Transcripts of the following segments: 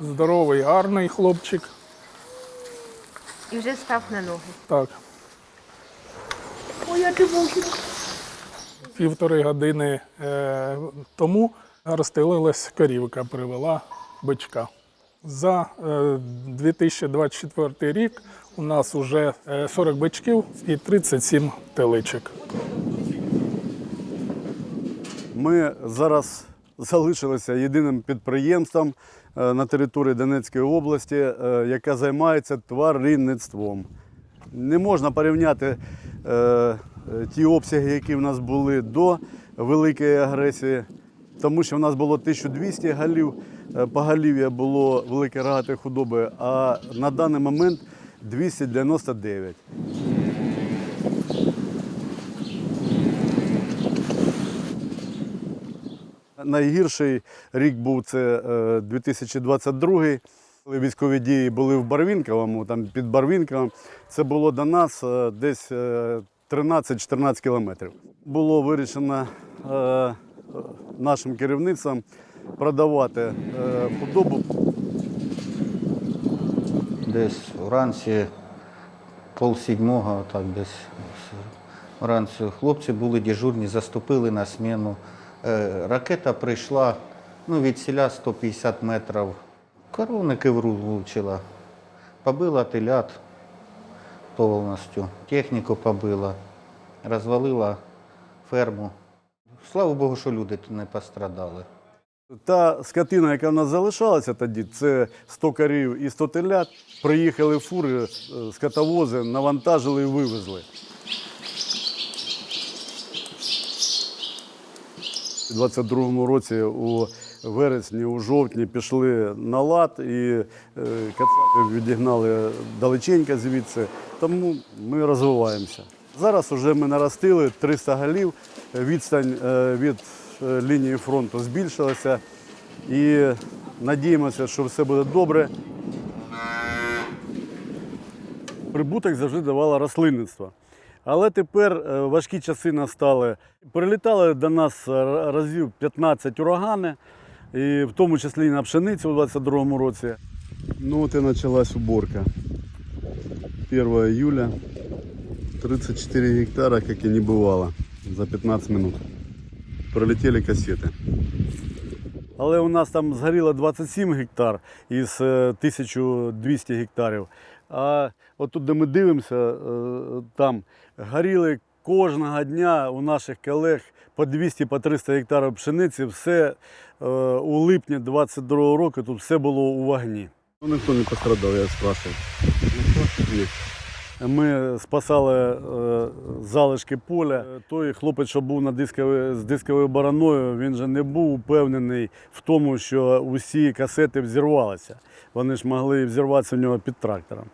Здоровий, гарний хлопчик. І вже став на ноги. Так. Півтори години е, тому розстелилась корівка, привела бичка. За е, 2024 рік у нас вже 40 бичків і 37 теличок. Ми зараз залишилися єдиним підприємством е, на території Донецької області, е, яке займається тваринництвом. Не можна порівняти е, е, ті обсяги, які в нас були до великої агресії, тому що в нас було 1200 голів, е, поголів'я було великої рогатої худоби, а на даний момент 299. Найгірший рік був це е, 2022. Коли військові дії були в Барвінковому, там під Барвінковом, це було до нас е, десь е, 13-14 кілометрів. Було вирішено е, е, нашим керівництвом продавати е, худобу. Десь вранці пол так десь вранці хлопці були дежурні, заступили на зміну. Е, Ракета прийшла ну, від селя 150 метрів. Коровники влучила, побила телят повністю, техніку побила, розвалила ферму. Слава Богу, що люди не пострадали. Та скотина, яка в нас залишалася тоді, це 100 корів і 100 телят. Приїхали фури, е, скотовози, навантажили і вивезли. У 22-му році у вересні, у жовтні пішли на лад і е, кацапи відігнали далеченько звідси. Тому ми розвиваємося. Зараз вже ми наростили 300 голів, відстань е, від е, лінії фронту збільшилася і надіємося, що все буде добре. Прибуток завжди давало рослинництво. Але тепер е, важкі часи настали. Прилітали до нас разів 15 урагани, і в тому числі і на пшениці у 22-му році. Ну от і почалась уборка. 1 июля 34 гектара, как и не бывало, за 15 минут. Пролетели кассети. Але у нас там згоріло 27 гектар із е, 1200 гектарів. А от тут, де ми дивимося, е, там горіли кожного дня у наших колег по 200 по 300 гектарів пшениці. Все е, у липні 22 року тут все було у вогні. Ну, ніхто не пострадав, я спрашивав. Ні. Ми спасали е, залишки поля. Е, Той хлопець, що був на дискові, з дисковою бараною, він же не був упевнений в тому, що усі касети взірвалися. Вони ж могли взірватися в нього під трактором.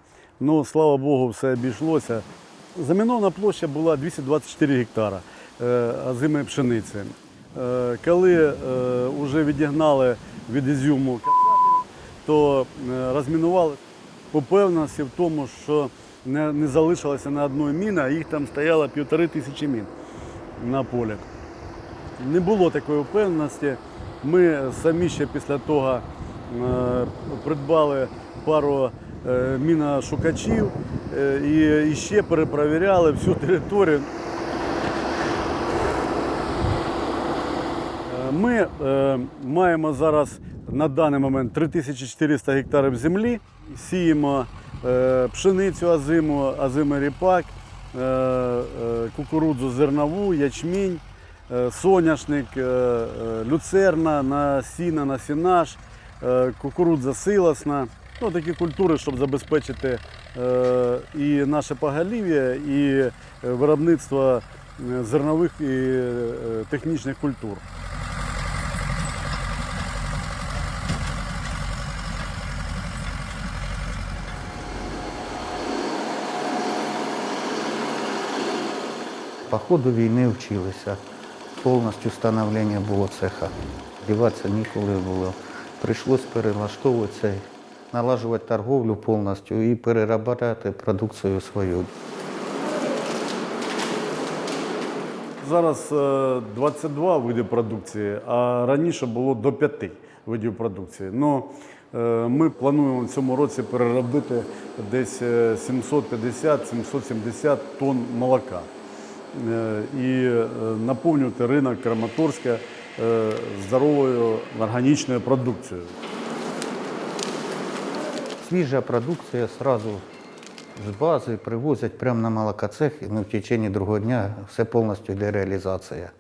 Ну, слава Богу, все обійшлося. Замінована площа була 224 гектара озимої пшениці. Е, Коли вже відігнали від Ізюму то розмінували по певності в тому, що не, не залишилося на одної міни, а їх там стояло півтори тисячі мін на полях. Не було такої впевненості. Ми самі ще після того е, придбали пару е, міношукачів е, і, ще перепровіряли всю територію. Ми е, маємо зараз на даний момент 3400 гектарів землі. Сіємо пшеницю озиму, озимий ріпак, е, е, кукурудзу зернову, ячмінь, е, соняшник, е, е, люцерна, насінаж, е, кукурудза силосна. Ну, такі культури, щоб забезпечити е, і наше поголів'я, і е, виробництво е, зернових і е, технічних культур. По ходу війни вчилися. Повністю становлення було цеха. Діватися ніколи було. Прийшлось перелаштовуватися, налажувати торговлю повністю і переробляти продукцію свою. Зараз е, 22 види продукції, а раніше було до 5 видів продукції. Но е, ми плануємо в цьому році переробити десь е, 750-770 тонн молока Е, і е, наповнювати ринок Краматорська е, здоровою органічною продукцією. Свіжа продукція сразу з бази привозять прямо на молокоцех, і ну, в течение другого дня все повністю йде реалізація.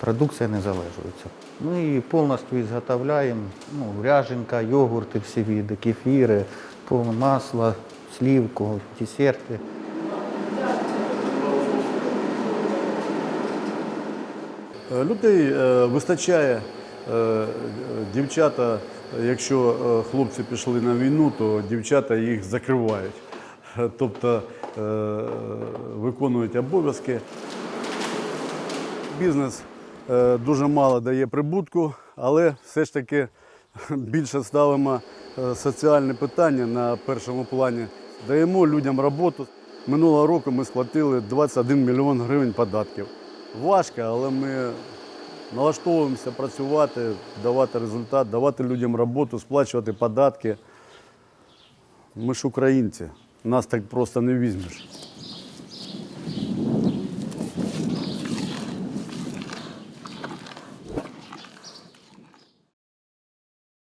Продукція не залежується. Ну і повністю ізготовляємо ну, ряженка, йогурти, всі види, кефіри, повне масло, слівку, десерти. Людей е, вистачає. Е, Дівчата, якщо е, хлопці пішли на війну, то дівчата їх закривають. Е, Тобто е, виконують обов'язки. Бізнес е, дуже мало дає прибутку, але все ж таки більше ставимо е, соціальне питання на першому плані. Даємо людям роботу. Минулого року ми сплатили 21 мільйон гривень податків. Важко, але ми налаштовуємося працювати, давати результат, давати людям роботу, сплачувати податки. Ми ж українці, нас так просто не візьмеш.